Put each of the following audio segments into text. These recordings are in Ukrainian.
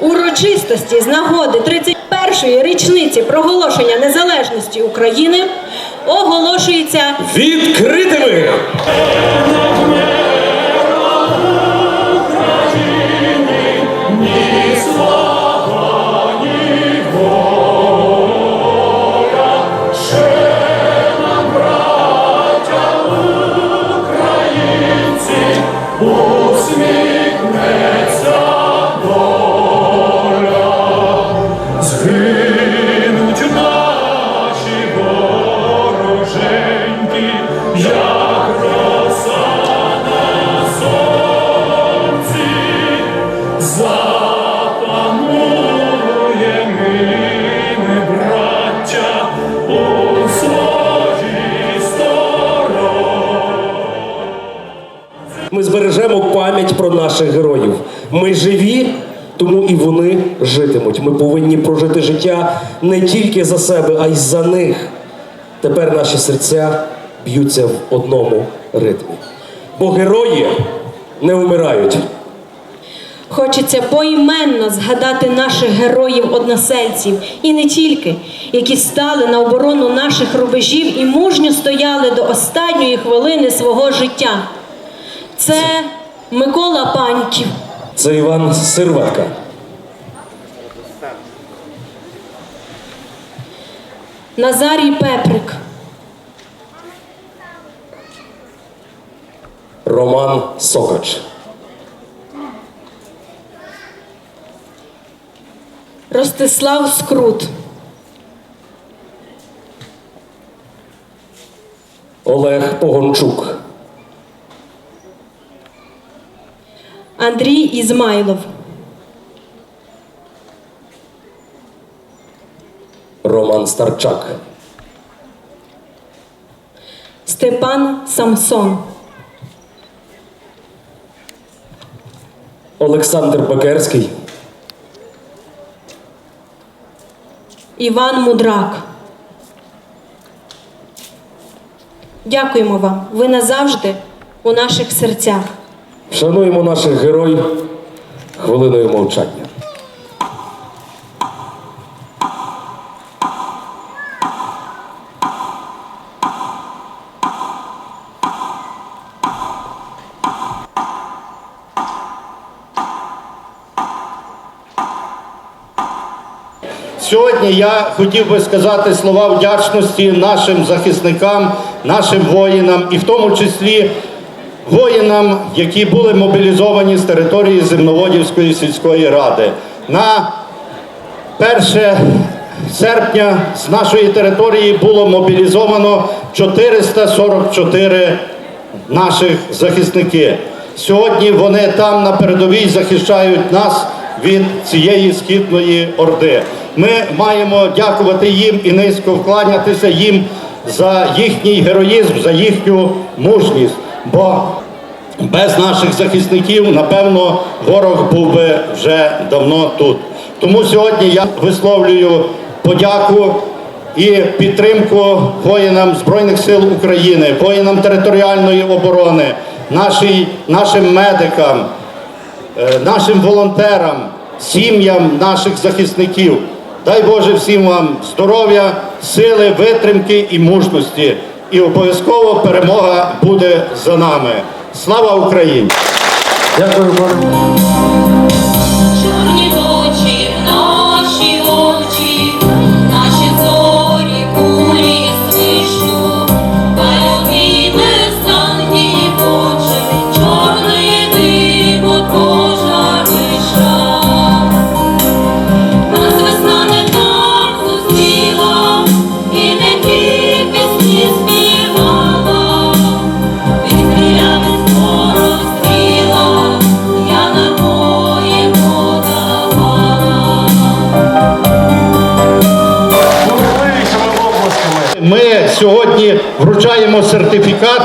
урочистості з нагоди 31-ї річниці проголошення незалежності України оголошується Відкритими! Згинуть наші вороженьки, як роса на ми, браття, у своїй. Ми збережемо пам'ять про наших героїв. Ми живі, житимуть. Ми повинні прожити життя не тільки за себе, а й за них. Тепер наші серця б'ються в одному ритмі. Бо герої не вмирають. Хочеться поіменно згадати наших героїв-односельців і не тільки, які стали на оборону наших рубежів і мужньо стояли до останньої хвилини свого життя. Це Микола Паньків, Це Іван Сирватка, Назарій Пеприк, Роман Сокач, Ростислав Скрут, Олег Погончук, Андрій Ізмайлов, Роман Старчак, Степан Самсон, Олександр Бекерський, Іван Мудрак. Дякуємо вам. Ви назавжди у наших серцях. Шануємо наших героїв хвилиною мовчання. Сьогодні я хотів би сказати слова вдячності нашим захисникам, нашим воїнам, і в тому числі воїнам, які були мобілізовані з території Земноводівської сільської ради. На 1 серпня з нашої території було мобілізовано 444 наших захисники. Сьогодні вони там на передовій захищають нас від цієї східної орди. Ми маємо дякувати їм і низько вкланятися їм за їхній героїзм, за їхню мужність. Бо без наших захисників, напевно, ворог був би вже давно тут. Тому сьогодні я висловлюю подяку і підтримку воїнам Збройних сил України, воїнам територіальної оборони, нашій, нашим медикам, е, нашим волонтерам, сім'ям наших захисників. Дай Боже всім вам здоров'я, сили, витримки і мужності. І обов'язково перемога буде за нами. Слава Україні! Дякую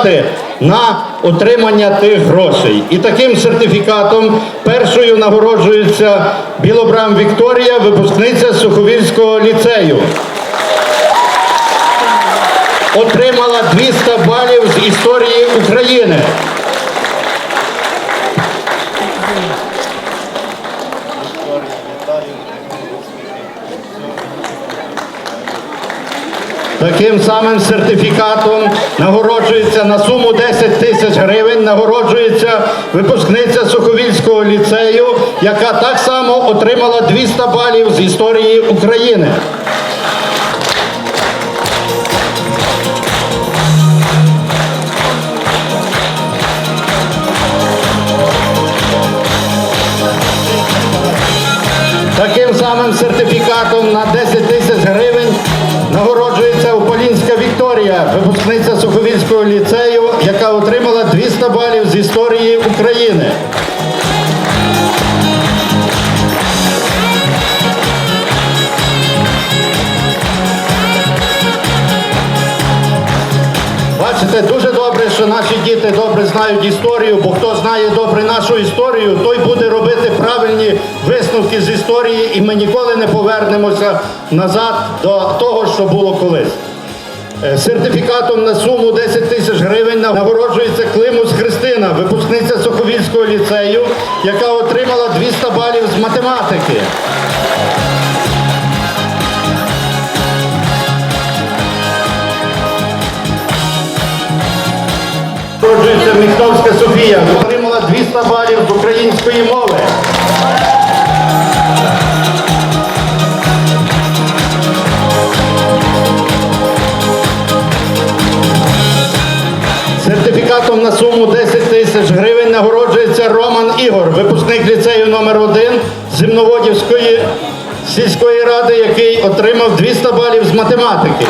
сертифікати на отримання тих грошей. І таким сертифікатом першою нагороджується Білобрам Вікторія, випускниця Суховільського ліцею. Отримала 200 балів з історії України. Таким самим сертифікатом нагороджується на суму 10 тисяч гривень, нагороджується випускниця Суховільського ліцею, яка так само отримала 200 балів з історії України. Таким самим сертифікатом на 10 Вікторія, випускниця Суховільського ліцею, яка отримала 200 балів з історії України. Бачите, дуже добре, що наші діти добре знають історію, бо хто знає добре нашу історію, той буде робити правильні висновки з історії, і ми ніколи не повернемося назад до того, що було колись. Е, Сертифікатом на суму 10 тисяч гривень нагороджується Климус Христина, випускниця Суховільського ліцею, яка отримала 200 балів з математики. Нагороджується Міхновська Софія, отримала 200 балів з української мови. Сертифікатом на суму 10 тисяч гривень нагороджується Роман Ігор, випускник ліцею номер 1 Зимноводівської сільської ради, який отримав 200 балів з математики.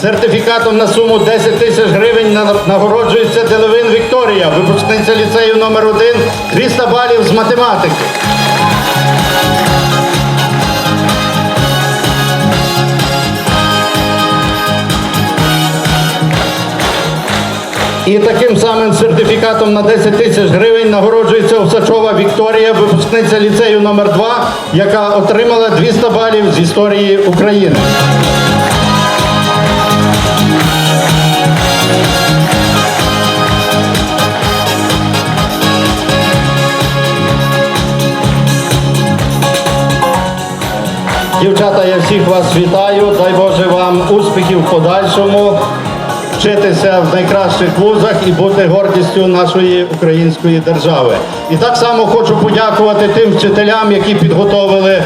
Сертифікатом на суму 10 тисяч гривень нагороджується Делевин Вікторія, випускниця ліцею номер 1 200 балів з математики. І таким самим сертифікатом на 10 тисяч гривень нагороджується Осачова Вікторія, випускниця ліцею номер 2 яка отримала 200 балів з історії України. Дівчата, я всіх вас вітаю. Дай Боже вам успіхів в подальшому, вчитися в найкращих вузах і бути гордістю нашої української держави. І так само хочу подякувати тим вчителям, які підготовили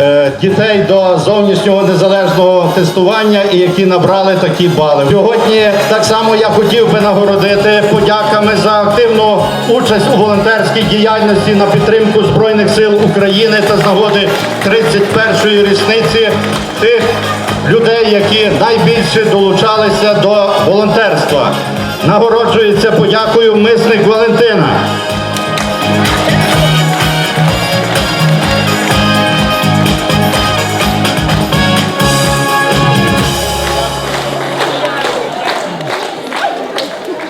е, дітей до зовнішнього незалежного тестування і які набрали такі бали. Сьогодні так само я хотів би нагородити подяками за активну участь у волонтерській діяльності на підтримку Збройних сил України та з нагоди 31-ї річниці тих людей, які найбільше долучалися до волонтерства. Нагороджується подякою мисник Валентина.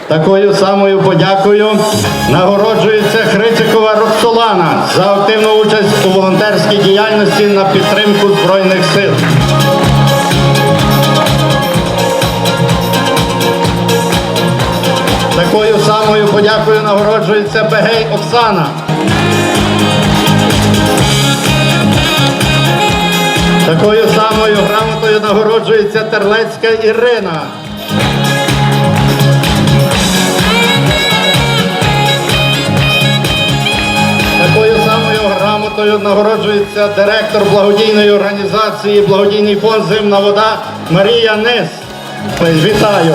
Такою самою подякою нагороджується Хрицикова Роксолана за активну участь у волонтерській діяльності на підтримку Збройних сил. Такою подякою нагороджується Бегей Оксана. Такою самою грамотою нагороджується Терлецька Ірина. Такою самою грамотою нагороджується директор благодійної організації Благодійний фонд Зимна вода Марія Нес. Вітаю!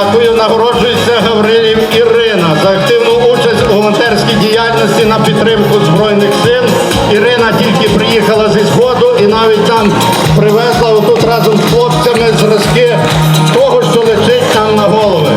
Подякою нагороджується Гаврилів Ірина за активну участь у волонтерській діяльності на підтримку Збройних сил. Ірина тільки приїхала зі сходу і навіть нам привезла отут разом з хлопцями зразки того, що лежить нам на голови.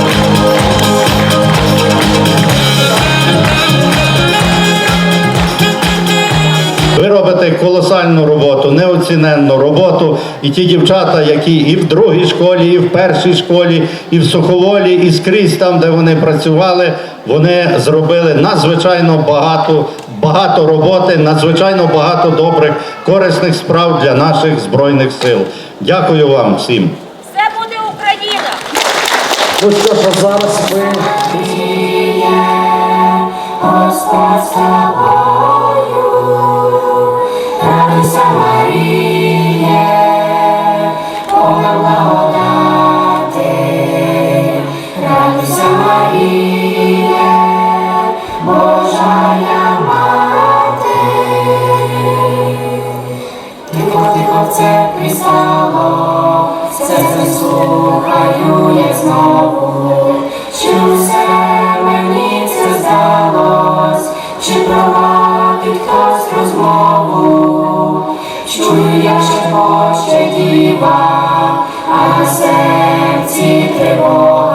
Робите колосальну роботу, неоціненну роботу. І ті дівчата, які і в другій школі, і в першій школі, і в Суховолі, і скрізь там, де вони працювали, вони зробили надзвичайно багато, багато роботи, надзвичайно багато добрих, корисних справ для наших збройних сил. Дякую вам всім. Все буде Україна! Ну що ж, а зараз ми. Господь з тобою, В церкві серце слухаю, як знову, чи усе мені це здалось, чи провадить хтось розмову, чую, як шепоче діва, а на серці тривога,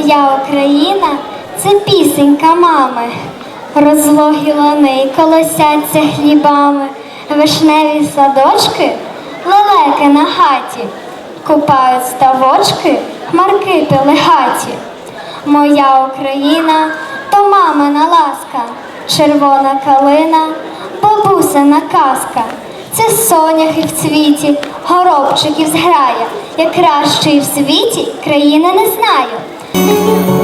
Моя Україна це пісенька мами. Розлогі лани колосяться хлібами, вишневі садочки, лелеки на хаті, купають ставочки, хмарки пелегаті. Моя Україна то мамина ласка, червона калина, бабусина казка. Це соняхи в цвіті, горобчиків зграя, як кращої в світі країни не знаю. Oh.